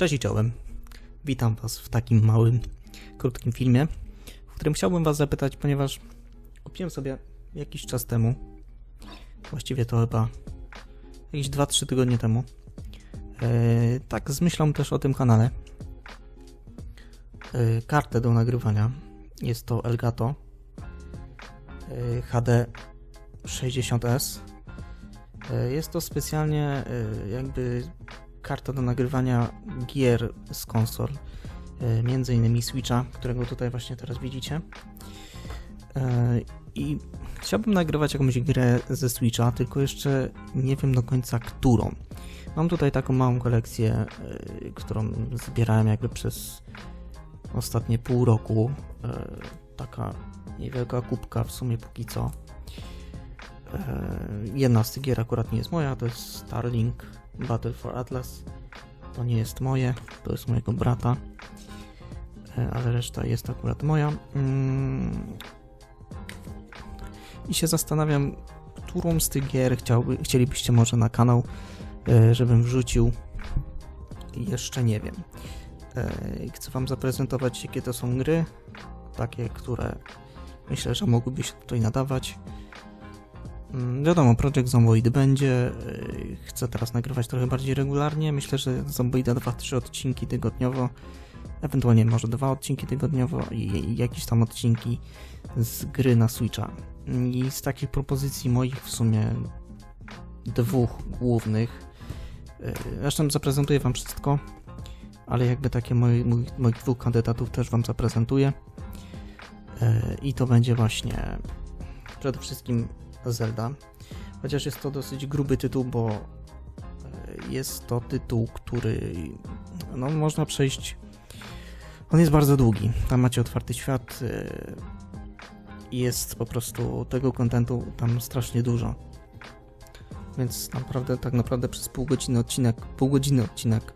Cześć i czołem. Witam Was w takim małym, krótkim filmie, w którym chciałbym Was zapytać, ponieważ kupiłem sobie jakiś czas temu, właściwie to chyba jakieś 2-3 tygodnie temu, e, tak z myślą też o tym kanale, e, kartę do nagrywania. Jest to Elgato e, HD 60S. E, Jest to specjalnie e, jakby karta do nagrywania gier z konsol, e, między innymi Switcha, którego tutaj właśnie teraz widzicie. E, I chciałbym nagrywać jakąś grę ze Switcha, tylko jeszcze nie wiem do końca którą. Mam tutaj taką małą kolekcję, e, którą zbierałem jakby przez ostatnie pół roku. Taka niewielka kubka w sumie póki co. Jedna z tych gier akurat nie jest moja, to jest Starlink Battle for Atlas. To nie jest moje, to jest mojego brata, E, ale reszta jest akurat moja. Mm. I się zastanawiam, którą z tych gier chciałby, chcielibyście może na kanał, e, żebym wrzucił. Jeszcze nie wiem. E, Chcę Wam zaprezentować, jakie to są gry, takie, które myślę, że mogłyby się tutaj nadawać. Mm, Wiadomo, Project Zomboid będzie. yy, Chcę teraz nagrywać trochę bardziej regularnie. Myślę, że Zomboida 2-3 odcinki tygodniowo, ewentualnie może dwa odcinki tygodniowo i, jakieś tam odcinki z gry na Switcha. I z takich propozycji moich w sumie dwóch głównych. yy, Zresztą zaprezentuję Wam wszystko, ale jakby takie moi, moich, moich dwóch kandydatów też Wam zaprezentuję. Yy, I to będzie właśnie przede wszystkim Zelda. Chociaż jest to dosyć gruby tytuł, bo e, jest to tytuł, który no, można przejść. On jest bardzo długi. Tam macie otwarty świat. e, Jest po prostu tego kontentu tam strasznie dużo. Więc naprawdę, tak naprawdę przez pół godziny odcinek, pół godziny odcinek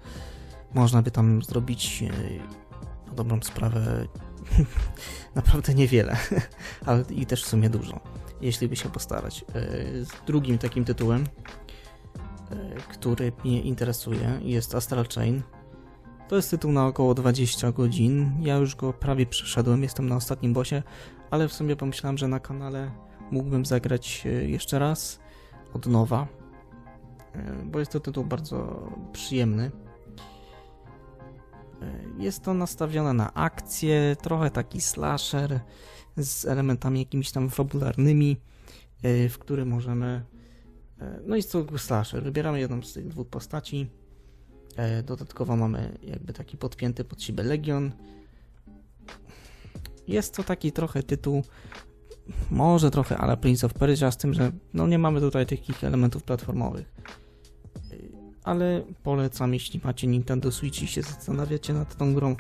można by tam zrobić e, na dobrą sprawę naprawdę niewiele, ale i też w sumie dużo jeśli by się postarać. E, drugim takim tytułem, e, który mnie interesuje, jest Astral Chain. To jest tytuł na około 20 godzin. Ja już go prawie przeszedłem, jestem na ostatnim bosie, ale w sumie pomyślałem, że na kanale mógłbym zagrać e, jeszcze raz od nowa, bo jest to tytuł bardzo przyjemny. Jest to nastawione na akcję, trochę taki slasher z elementami jakimiś tam fabularnymi, e, w który możemy. e, No jest to slasher. Wybieramy jedną z tych dwóch postaci. E, Dodatkowo mamy jakby taki podpięty pod siebie Legion. Jest to taki trochę tytuł, może trochę ale Prince of Persia, z tym, że no nie mamy tutaj takich elementów platformowych. Ale polecam, jeśli macie Nintendo Switch i się zastanawiacie nad tą grą,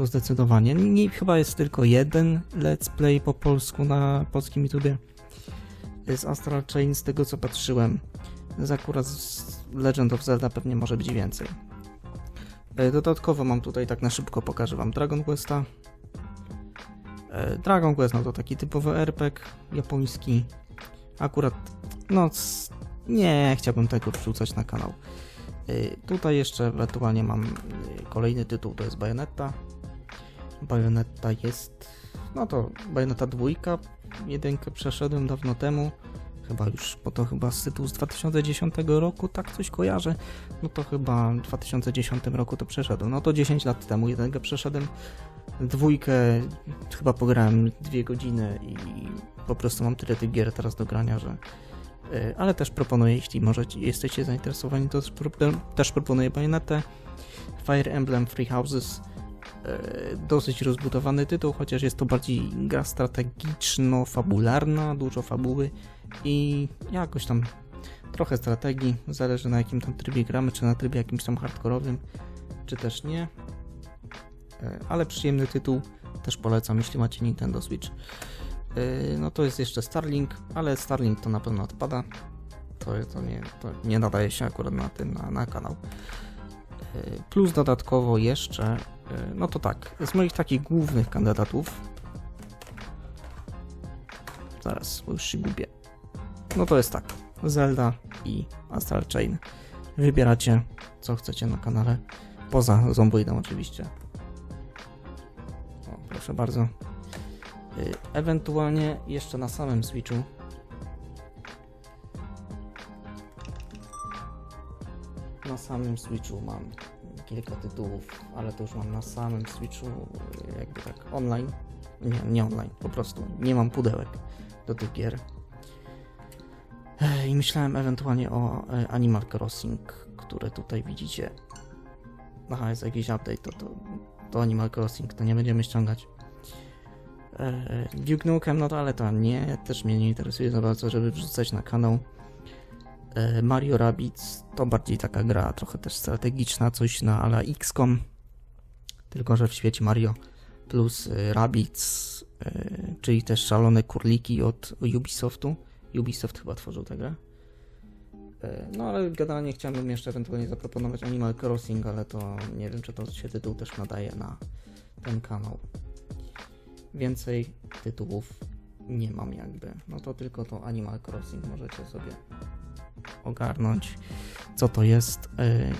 to zdecydowanie. Nie, chyba jest tylko jeden let's play po polsku na polskim YouTubie. Z Astral Chain, z tego co patrzyłem. Z akurat z Legend of Zelda pewnie może być więcej. E, Dodatkowo mam tutaj tak na szybko pokażę wam Dragon Questa. E, Dragon Quest no to taki typowy RPG japoński. Akurat no nie chciałbym tego wrzucać na kanał. E, Tutaj jeszcze ewentualnie mam kolejny tytuł, to jest Bayonetta. Bayonetta jest. No to Bayonetta dwójka. Jedynkę przeszedłem dawno temu. Chyba już, bo to chyba z tytułu z 2010 roku, tak coś kojarzę. No to chyba w 2010 roku to przeszedłem. No to 10 lat temu jedynkę przeszedłem. Dwójkę chyba pograłem dwie godziny i po prostu mam tyle tych gier teraz do grania, że. y, Ale też proponuję, jeśli możecie, jesteście zainteresowani, to też pro- też proponuję Bayonettę. Fire Emblem Free Houses e, dosyć rozbudowany tytuł, chociaż jest to bardziej gra strategiczno-fabularna, dużo fabuły i jakoś tam trochę strategii, zależy na jakim tam trybie gramy, czy na trybie jakimś tam hardkorowym, czy też nie. E, Ale przyjemny tytuł, też polecam, jeśli macie Nintendo Switch. E, No to jest jeszcze Starlink, ale Starlink to na pewno odpada. To, to, nie, to nie nadaje się akurat na tym, na, na kanał. E, Plus dodatkowo jeszcze, e, no to tak, z moich takich głównych kandydatów. Zaraz, bo już się gubię. No to jest tak, Zelda i Astral Chain. Wybieracie, co chcecie na kanale. Poza Zomboidem oczywiście. O, proszę bardzo. Y, Ewentualnie jeszcze na samym Switchu. Na samym Switchu mam kilka tytułów, ale to już mam na samym Switchu, jakby tak online. Nie, nie online, po prostu. Nie mam pudełek do tych gier. I myślałem ewentualnie o e, Animal Crossing, które tutaj widzicie. Aha, jest jakiś update, to, to, to Animal Crossing, to nie będziemy ściągać. Duke Nukem, no to ale to nie, też mnie nie interesuje za bardzo, żeby wrzucać na kanał. E, Mario Rabbids to bardziej taka gra, trochę też strategiczna, coś na ala XCOM, tylko że w świecie Mario plus e, Rabbids, e, czyli też szalone kurliki od Ubisoftu. Ubisoft chyba tworzył tę grę. No ale generalnie chciałbym jeszcze ewentualnie zaproponować Animal Crossing, ale to nie wiem, czy to się tytuł też nadaje na ten kanał. Więcej tytułów nie mam jakby. No to tylko to Animal Crossing możecie sobie ogarnąć, co to jest. E,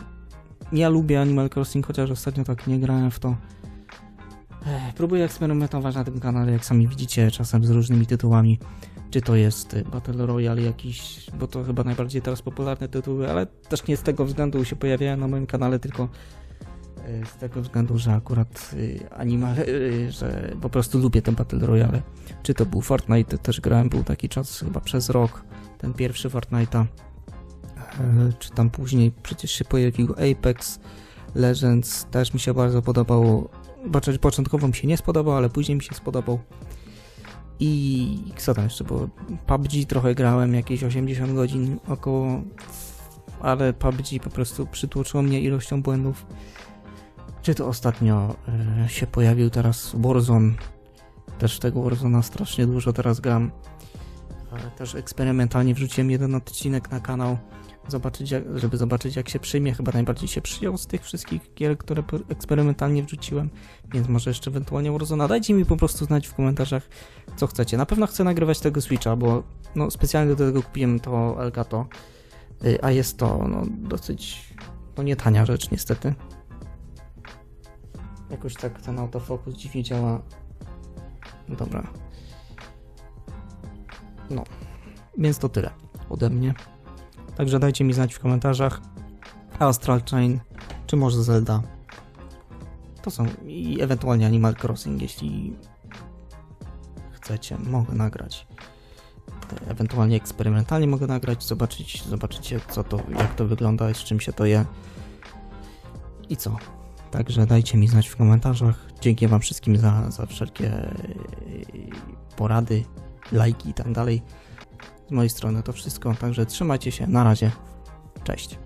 Ja lubię Animal Crossing, chociaż ostatnio tak nie grałem w to. E, Próbuję eksperymentować na tym kanale, jak sami widzicie, czasem z różnymi tytułami. Czy to jest y, Battle Royale jakiś, bo to chyba najbardziej teraz popularne tytuły, ale też nie z tego względu się pojawiają na moim kanale, tylko y, z tego względu, że akurat y, anima, y, że po prostu lubię te Battle Royale. Czy to był Fortnite, też grałem, był taki czas chyba przez rok, ten pierwszy Fortnite'a. E, Czy tam później przecież się pojawił Apex Legends, też mi się bardzo podobało. Znaczy, początkowo mi się nie spodobał, ale później mi się spodobał. I co tam jeszcze było? PUBG trochę grałem, jakieś 80 godzin około, ale PUBG po prostu przytłoczyło mnie ilością błędów. Czy to ostatnio e, się pojawił teraz Warzone? Też tego Warzona strasznie dużo teraz gram. Też eksperymentalnie wrzuciłem jeden odcinek na kanał, zobaczyć jak, żeby zobaczyć jak się przyjmie. Chyba najbardziej się przyjął z tych wszystkich gier, które eksperymentalnie wrzuciłem, więc może jeszcze ewentualnie Warzona. Dajcie mi po prostu znać w komentarzach, co chcecie. Na pewno chcę nagrywać tego Switcha, bo no, specjalnie do tego kupiłem to Elgato, y, a jest to no, dosyć no, nie tania rzecz niestety. Jakoś tak ten autofokus dziwnie działa. Dobra. No. Więc to tyle ode mnie. Także dajcie mi znać w komentarzach. Astral Chain, czy może Zelda. To są i ewentualnie Animal Crossing, jeśli chcecie, mogę nagrać. E, Ewentualnie eksperymentalnie mogę nagrać, zobaczyć, zobaczycie co to, jak to wygląda, z czym się to je. I co? Także dajcie mi znać w komentarzach. Dzięki wam wszystkim za, za wszelkie e, porady, lajki i tak dalej. Z mojej strony to wszystko, także trzymajcie się, na razie. Cześć.